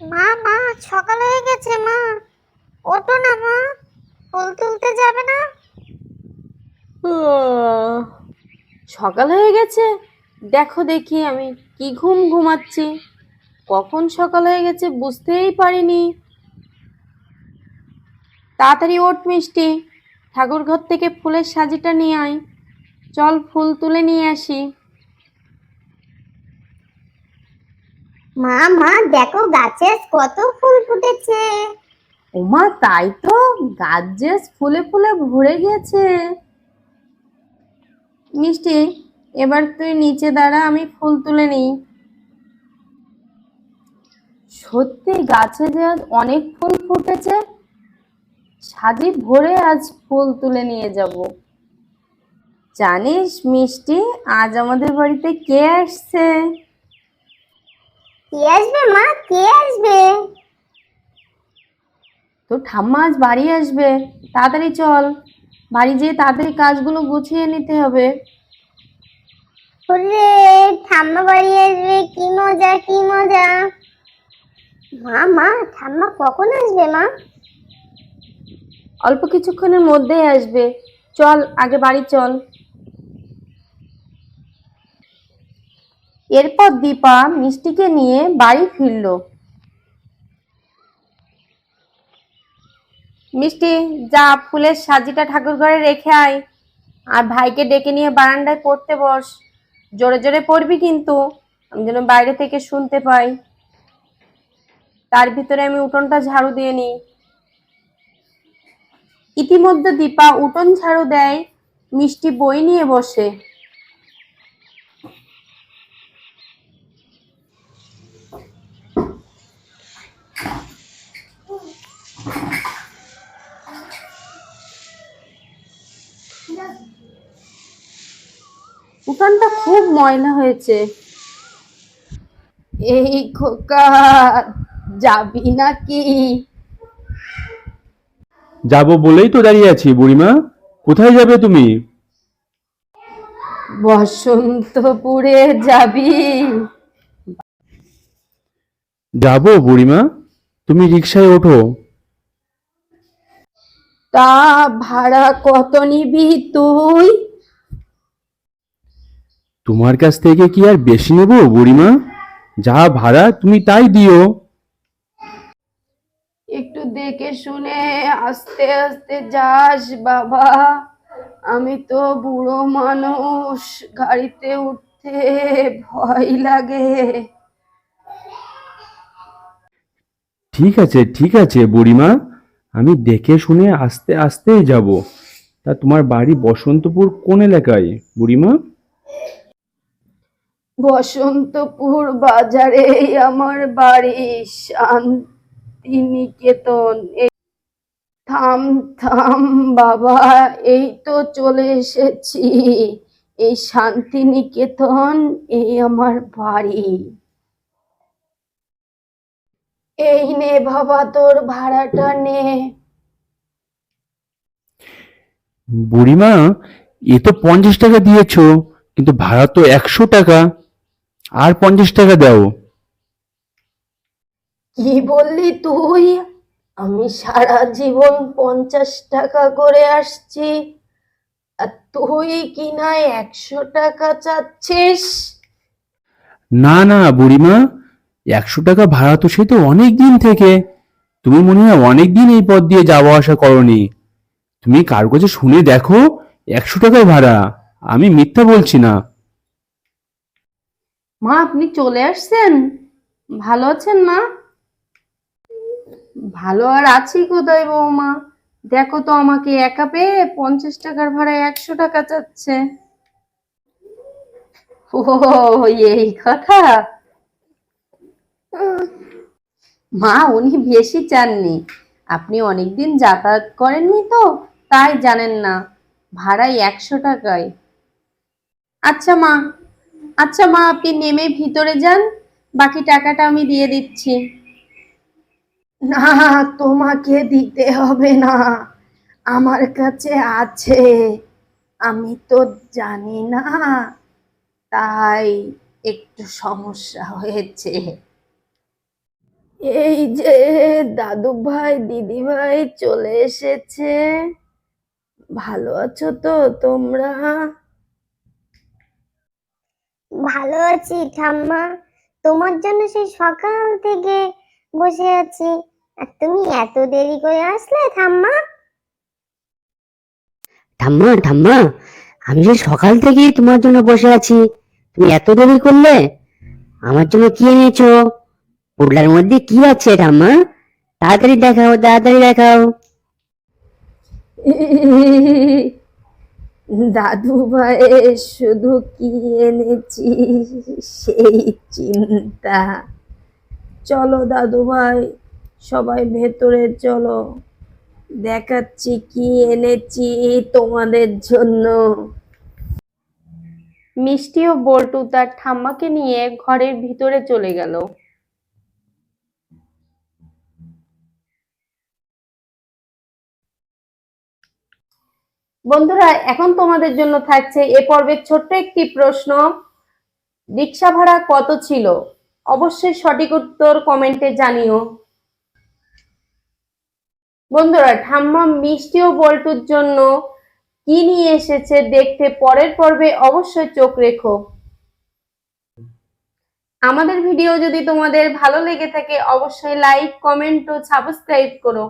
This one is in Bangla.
মা মা, সকাল হয়ে গেছে, মা। ওঠো না, মা। ফুল তুলতে যাবে না? সকাল হয়ে গেছে। দেখো দেখি আমি কি ঘুম ঘুমাচ্ছি। কখন সকাল হয়ে গেছে বুঝতেই পারিনি। তাড়াতাড়ি ওট মিষ্টি। ঠাকুর ঘর থেকে ফুলের সাজিটা নিয়ে আয়। চল ফুল তুলে নিয়ে আসি। মা মা, দেখো গাছে কত ফুল ফুটেছে। ওমা, তাই তো গাছ ফুলে ফুলে ভরে গেছে মিষ্টি, এবার তুই নিচে দাঁড়া, আমি ফুল তুলে নিই। সত্যি গাছে যে আজ অনেক ফুল ফুটেছে সাজি ভরে আজ ফুল তুলে নিয়ে যাব। জানিস মিষ্টি, আজ আমাদের বাড়িতে কে আসছে? কে আসবে মা? কে আসবে? তো ঠাম্মা আজ বাড়ি আসবে। তাড়াতাড়ি চল। বাড়ি যেয়ে তাড়াতাড়ি কাজগুলো গুছিয়ে নিতে হবে। ওরে ঠাম্মা বাড়ি আসবে কি মজা কি মজা। মা মা ঠাম্মা কখন আসবে মা? অল্প কিছুক্ষণের মধ্যেই আসবে। চল আগে বাড়ি চল। এরপর দীপা মিষ্টিকে নিয়ে বাড়ি ফিরল। মিষ্টি, যা ফুলের সাজিটা ঠাকুর ঘরে রেখে আয়। আর ভাইকে ডেকে নিয়ে বারান্দায় পড়তে বস। জোরে জোরে পড়বি কিন্তু, আমি যেন বাইরে থেকে শুনতে পাই। তার ভিতরে আমি উঠোনটা ঝাড়ু দিয়ে নিই। ইতিমধ্যে দীপা উঠোন ঝাড়ু দেয়, মিষ্টি বই নিয়ে বসে। উঠোনটা খুব ময়লা হয়েছে। এই খোকা যাবি নাকি? যাব বলেই তো দাঁড়িয়ে আছি বুড়িমা। কোথায় যাবে তুমি? বসন্তপুরে যাবি। যাব বুড়িমা। তুমি রিক্সায় ওঠো। তা ভাড়া কত নিবি তুই? তোমার কাছ থেকে কি আর বেশি নেব বুড়িমা? যা ভাড়া তুমি তাই দিও। একটু দেখে শুনে আস্তে আস্তে যাস বাবা। আমি তো বুড়ো মানুষ গাড়িতে উঠতে ভয় লাগে। ঠিক আছে ঠিক আছে বুড়িমা। আমি দেখে শুনে আস্তে আস্তে যাব। তা তোমার বাড়ি বসন্তপুর কোন এলাকায়, বুড়িমা? বসন্তপুর বাজারে আমার বাড়ি, শান্তিনিকেতন। থাম থাম, বাবা, এই তো চলে এসেছি। এই শান্তিনিকেতন, এই আমার বাড়ি। এই নে বাবা তোর ভাড়াটা নে। বুড়িমা এ তো পঞ্চাশ টাকা দিয়েছ কিন্তু ভাড়া তো একশো টাকা। আর পঞ্চাশ টাকা দাও। কি বললি তুই? আমি সারা জীবন পঞ্চাশ টাকা করে আসছি আর তুই কি না একশো টাকা চাচ্ছিস? না না বুড়িমা একশো টাকা ভাড়া তো সে তো অনেক দিন থেকে। তুমি মনে হয় অনেক দিন এই পথ দিয়ে যাওয়া আসা করনি। তুমি কার কাছে শুনে দেখো একশো টাকায় ভাড়া। আমি মিথ্যা বলছি না। মা, আপনি চলে আসছেন? ভালো আছেন মা? ভালো আর আছি কোথায় বৌমা? দেখো তো আমাকে একা পেয়ে পঞ্চাশ টাকার ভাড়ায় একশো টাকা চাচ্ছে। ও, এই কথা? মা, উনি বেশি চাননি। আপনি অনেকদিন যাতায়াত করেননি তো, তাই জানেন না। ভাড়াই একশো টাকায়। আচ্ছা মা আচ্ছা মা, আপনি নেমে ভিতরে যান, বাকি টাকাটা আমি দিয়ে দিচ্ছি। না, তোমাকে দিতে হবে না। আমার কাছে আছে। আমি তো জানি না। তাই একটু সমস্যা হয়েছে। এই যে দাদু ভাই দিদি ভাই চলে এসেছে। ভালো আছো তো তোমরা? ভালো আছি ঠাম্মা। তোমার জন্য সেই সকাল থেকে বসে আছি। আর তুমি এত দেরি করে আসলে ঠাম্মা? ঠাম্মা ঠাম্মা আমি যে সকাল থেকেই তোমার জন্য বসে আছি। তুমি এত দেরি করলে আমার জন্য কি এনেছো? পুডলার মধ্যে কি আছে ঠাম্মা তাড়াতাড়ি দেখাও তাড়াতাড়ি দেখাও। দাদু ভাই শুধু কি এনেছি সেই চিন্তা। চলো দাদু ভাই সবাই ভেতরে চলো। দেখাচ্ছি কি এনেছি তোমাদের জন্য। মিষ্টি ও বল্টু তার ঠাম্মাকে নিয়ে ঘরের ভিতরে চলে গেল। বন্ধুরা, এখন তোমাদের জন্য থাকছে এ পর্বের ছোট্ট একটি প্রশ্ন। রিক্সা ভাড়া কত ছিল? অবশ্যই সঠিক উত্তর কমেন্টে জানিও। বন্ধুরা, ঠাম্মা মিষ্টি ও বল্টুর জন্য কি নিয়ে এসেছে দেখতে পরের পর্বে অবশ্যই চোখ রেখো। আমাদের ভিডিও যদি তোমাদের ভালো লেগে থাকে, অবশ্যই লাইক, কমেন্ট ও সাবস্ক্রাইব করো।